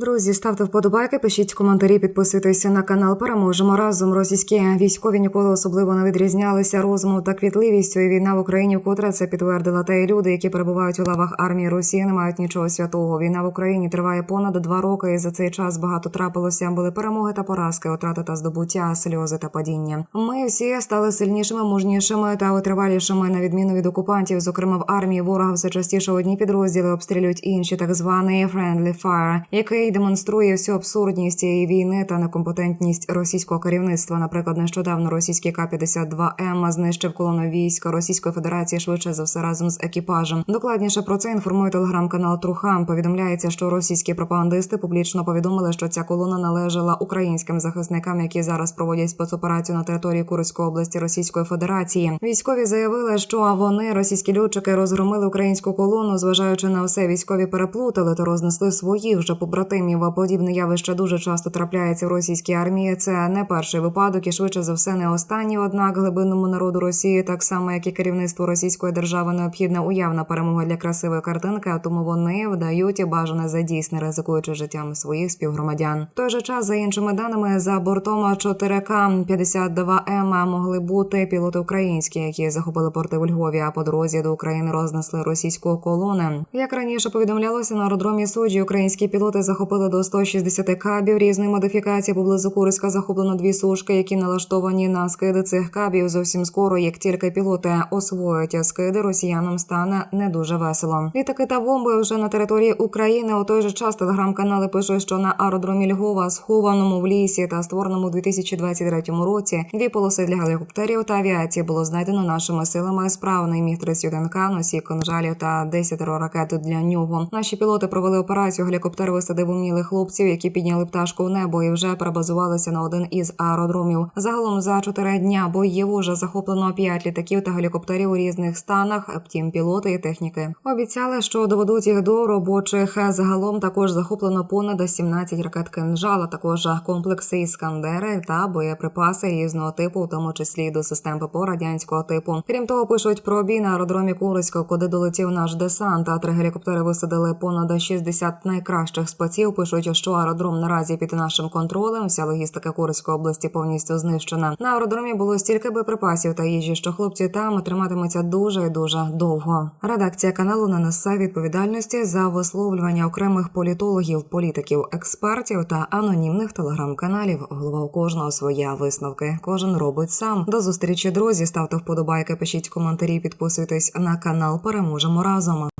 Друзі, ставте вподобайки, пишіть коментарі, підписуйтеся на канал. Переможемо разом. Російські військові ніколи особливо не відрізнялися розумом та квітливістю. І війна в Україні вкотре це підтвердила. Та й люди, які перебувають у лавах армії Росії, не мають нічого святого. Війна в Україні триває понад два роки. І за цей час багато трапилося. Були перемоги та поразки, втрати та здобуття, сльози та падіння. Ми всі стали сильнішими, мужнішими та витривалішими на відміну від окупантів. Зокрема, в армії ворога все частіше одні підрозділи обстрілюють інші, так званий friendly fire, який демонструє всю абсурдність цієї війни та некомпетентність російського керівництва. Наприклад, нещодавно російський К-52М знищив колону війська Російської Федерації швидше за все разом з екіпажем. Докладніше про це інформує телеграм-канал Трухан. Повідомляється, що російські пропагандисти публічно повідомили, що ця колона належала українським захисникам, які зараз проводять спецоперацію на території Курської області Російської Федерації. Військові заявили, що вони, російські льотчики, розгромили українську колону, зважаючи на все, військові переплутали та рознесли своїх же побратимів. Подібне явище дуже часто трапляється в російській армії. Це не перший випадок і швидше за все не останній. Однак глибинному народу Росії, так само як і керівництву російської держави, необхідна уявна перемога для красивої картинки. А тому вони вдають бажане за дійсне, ризикуючи життям своїх співгромадян. В той же час, за іншими даними, за бортом 4К 52 М могли бути пілоти українські, які захопили порти у Львові. А по дорозі до України рознесли російську колони. Як раніше повідомлялося на аеродромі суджі, українські пілоти захопили до 160 кабів різної модифікації. Поблизу Курська захоплено дві сушки, які налаштовані на скиди цих кабів. Зовсім скоро, як тільки пілоти освоять скиди, росіянам стане не дуже весело. Літаки та бомби вже на території України. У той же час телеграм-канали пишуть, що на аеродромі Львова, схованому в лісі та створеному у 2023 році, дві полоси для гелікоптерів та авіації було знайдено нашими силами. Справний міг 31 к носій конжалів та 10 ракет для нього. Наші пілоти провели операцію. Гелікоптер висадив умілих хлопців, які підняли пташку в небо і вже перебазувалися на один із аеродромів. Загалом за чотири дня боїв уже захоплено п'ять літаків та гелікоптерів у різних станах. Втім, пілоти і техніки обіцяли, що доведуть їх до робочих. Загалом також захоплено понад 17 ракет кинжала, також комплекси іскандери та боєприпаси різного типу, в тому числі до систем ППО радянського типу. Крім того, пишуть про бій на аеродромі Курського, куди долетів наш десант. А три гелікоптери висадили понад 60 найкращих спеців. Пишуть, що аеродром наразі під нашим контролем. Вся логістика Курської області повністю знищена. На аеродромі було стільки боєприпасів та їжі, що хлопці там триматимуться дуже і дуже довго. Редакція каналу не несе відповідальності за висловлювання окремих політологів, політиків, експертів та анонімних телеграм-каналів. Голова у кожного своя висновки. Кожен робить сам. До зустрічі, друзі. Ставте вподобайки, пишіть коментарі, підписуйтесь на канал. Переможемо разом.